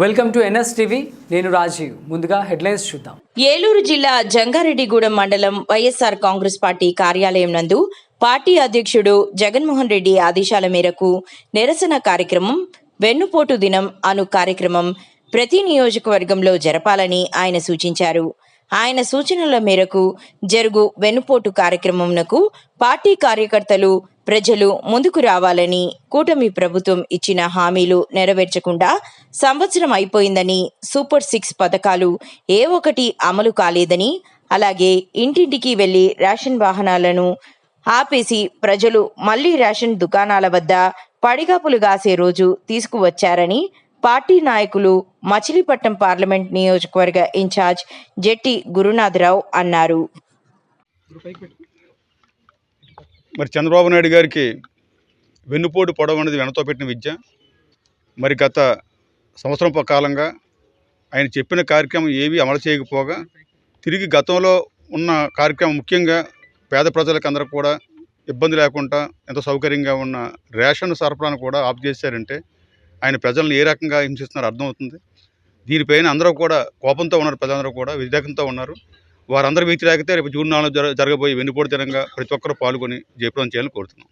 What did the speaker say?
Welcome to NS TV. నేను రాజీవ్. ముందుగా headlines చూద్దాం. ఏలూరు జిల్లా జంగారెడ్డిగూడెం మండలం వైఎస్ఆర్ కాంగ్రెస్ పార్టీ కార్యాలయం నందు పార్టీ అధ్యక్షుడు జగన్మోహన్ రెడ్డి ఆదేశాల మేరకు నిరసన కార్యక్రమం వెన్నుపోటు దినం అను కార్యక్రమం ప్రతి నియోజకవర్గంలో జరపాలని ఆయన సూచించారు. ఆయన సూచనల మేరకు జరుగు వెన్నుపోటు కార్యక్రమంనకు పార్టీ కార్యకర్తలు ప్రజలు ముందుకు రావాలని కూటమి ప్రభుత్వం ఇచ్చిన హామీలు నెరవేర్చకుండా సంవత్సరం అయిపోయిందని సూపర్ సిక్స్ పథకాలు ఏ ఒక్కటి అమలు కాలేదని అలాగే ఇంటింటికి వెళ్ళి రేషన్ వాహనాలను ఆపేసి ప్రజలు మళ్ళీ రేషన్ దుకాణాల వద్ద పడిగాపులు గాసే రోజు తీసుకువచ్చారని పార్టీ నాయకులు మచిలీపట్నం పార్లమెంట్ నియోజకవర్గ ఇన్ఛార్జ్ జెట్టి గురునాథరావు అన్నారు. మరి చంద్రబాబు నాయుడు గారికి వెన్నుపోటు పొడవు అనేది వెనతో పెట్టిన విద్య. మరి గత సంవత్సరం కాలంగా ఆయన చెప్పిన కార్యక్రమం ఏవి అమలు చేయకపోగా తిరిగి గతంలో ఉన్న కార్యక్రమం ముఖ్యంగా పేద ప్రజలకు అందరూ కూడా ఇబ్బంది లేకుండా ఎంతో సౌకర్యంగా ఉన్న రేషన్ సరఫరాను కూడా ఆఫ్ చేశారంటే ఆయన ప్రజలను ఏ రకంగా హింసిస్తున్నారో అర్థమవుతుంది. దీనిపైన అందరూ కూడా కోపంతో ఉన్నారు ప్రజలందరూ కూడా వ్యతిరేకంతో ఉన్నారు. వారందరూ వ్యతిరేకతే రేపు జూన్ నాలుగు జర జరగబోయే వెన్నుపోటు దినంగా ప్రతి ఒక్కరూ పాల్గొని జయప్రదం చేయాలని కోరుతున్నాం.